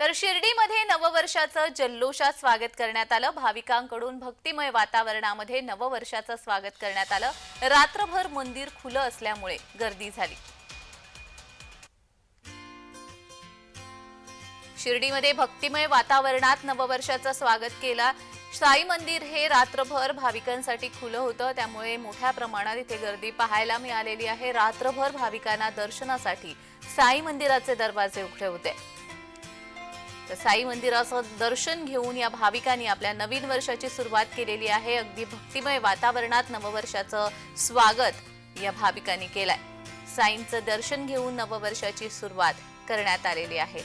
तर शिर्डीमध्ये नववर्षाचं जल्लोषात स्वागत करण्यात आलं. भाविकांकडून भक्तिमय वातावरणामध्ये नववर्षाचं स्वागत करण्यात आलं. रात्रभर मंदिर खुलं असल्यामुळे गर्दी झाली. शिर्डीमध्ये भक्तिमय वातावरणात नववर्षाचं स्वागत केला. साई मंदिर हे रात्रभर भाविकांसाठी खुलं होतं. त्यामुळे मोठ्या प्रमाणात इथे गर्दी पाहायला मिळालेली आहे. रात्रभर भाविकांना दर्शनासाठी साई मंदिराचे दरवाजे उघडे होते. तर साई मंदिराचं दर्शन घेऊन या भाविकांनी आपल्या नवीन वर्षाची सुरुवात केलेली आहे. अगदी भक्तिमय वातावरणात नववर्षाचं स्वागत या भाविकांनी केलंय. साईंचं दर्शन घेऊन नववर्षाची सुरुवात करण्यात आलेली आहे.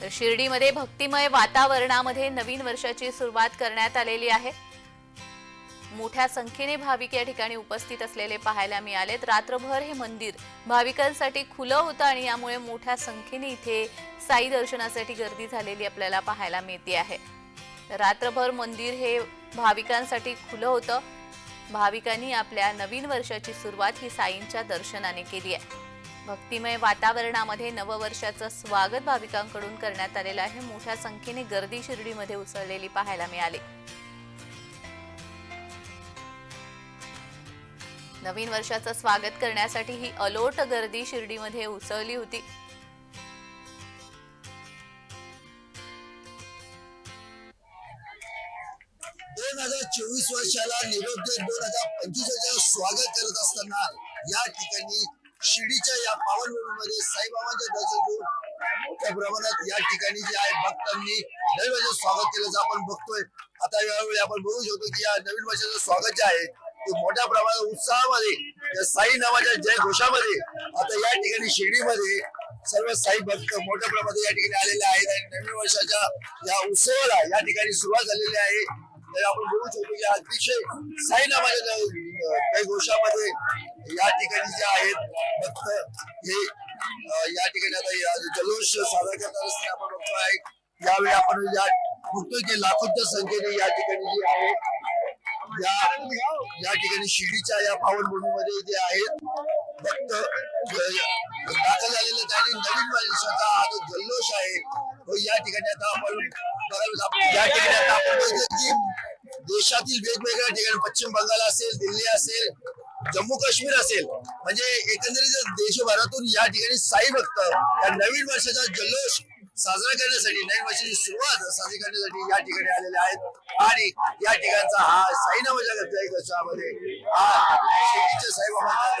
तर शिर्डीमध्ये भक्तिमय वातावरणामध्ये नवीन वर्षाची सुरुवात करण्यात आलेली आहे. मोठ्या संख्येने भाविक या ठिकाणी उपस्थित असलेले पाहायला मिळालेत. रात्रभर हे मंदिर भाविकांसाठी खुलं होतं आणि यामुळे मोठ्या संख्येने इथे साई दर्शनासाठी गर्दी झालेली आपल्याला पाहायला मिळते आहे. रात्रभर मंदिर हे भाविकांसाठी खुलं होतं. भाविकांनी आपल्या नवीन वर्षाची सुरुवात ही साईंच्या दर्शनाने केली आहे. भक्तिमय वातावरणामध्ये नववर्षाचं स्वागत भाविकांकडून करण्यात आलेलं आहे. मोठ्या संख्येने गर्दी शिर्डीमध्ये उसळलेली पाहायला मिळाली. नवीन वर्षाचं स्वागत करण्यासाठी ही अलोट गर्दी शिर्डीमध्ये उसळली होती. दोन हजार चोवीस वर्षाला निरोप देत दोन हजार पंचवीसच्या स्वागत करत असताना या ठिकाणी शिर्डीच्या या पावनभूमीमध्ये साईबाबांचे दर्शन घेऊन मोठ्या प्रमाणात या ठिकाणी जे आहे भक्तांनी नवीन वर्षाचं स्वागत केल्याचं आपण बघतोय आता यावेळी आपण बघू शकतो की या नवीन वर्षाचं स्वागत जे आहे मोठ्या प्रमाणात उत्साहामध्ये साई नावाच्या जय घोषामध्ये आता या ठिकाणी शिर्डीमध्ये सर्व साई भक्त मोठ्या प्रमाणात या ठिकाणी आलेले आहेत आणि नवीन वर्षाच्या या उत्सवाला या ठिकाणी सुरुवात झालेली आहे. तर आपण बघू शकतो की अतिशय साई नावाच्या जय घोषामध्ये या ठिकाणी जे आहेत भक्त हे या ठिकाणी आता जलोष जल्लोष साजरा करणार असताना आपण बघतो आहे यावेळी आपण या बघतोय की लाखोच्या संख्येने या ठिकाणी जे आहे या ठिकाणी शिर्डीच्या या पावनभूमीमध्ये जे आहेत भक्त दाखल झालेले त्यांनी नवीन वर्षाचा हा जो जल्लोष आहे. तो या ठिकाणी आता आपण या ठिकाणी आता आपण बघितलं की देशातील वेगवेगळ्या ठिकाणी पश्चिम बंगाल असेल दिल्ली असेल जम्मू काश्मीर असेल म्हणजे एकंदरीत देशभरातून या ठिकाणी साई भक्त या नवीन वर्षाचा जल्लोष साजरा करण्यासाठी नवीन वर्षाची सुरुवात साजरी करण्यासाठी या ठिकाणी आलेले आहेत. आणि या ठिकाणचा हा साईनामाच्या नावाच्या गजरामध्ये हा शेतीच्या साईबाबांचा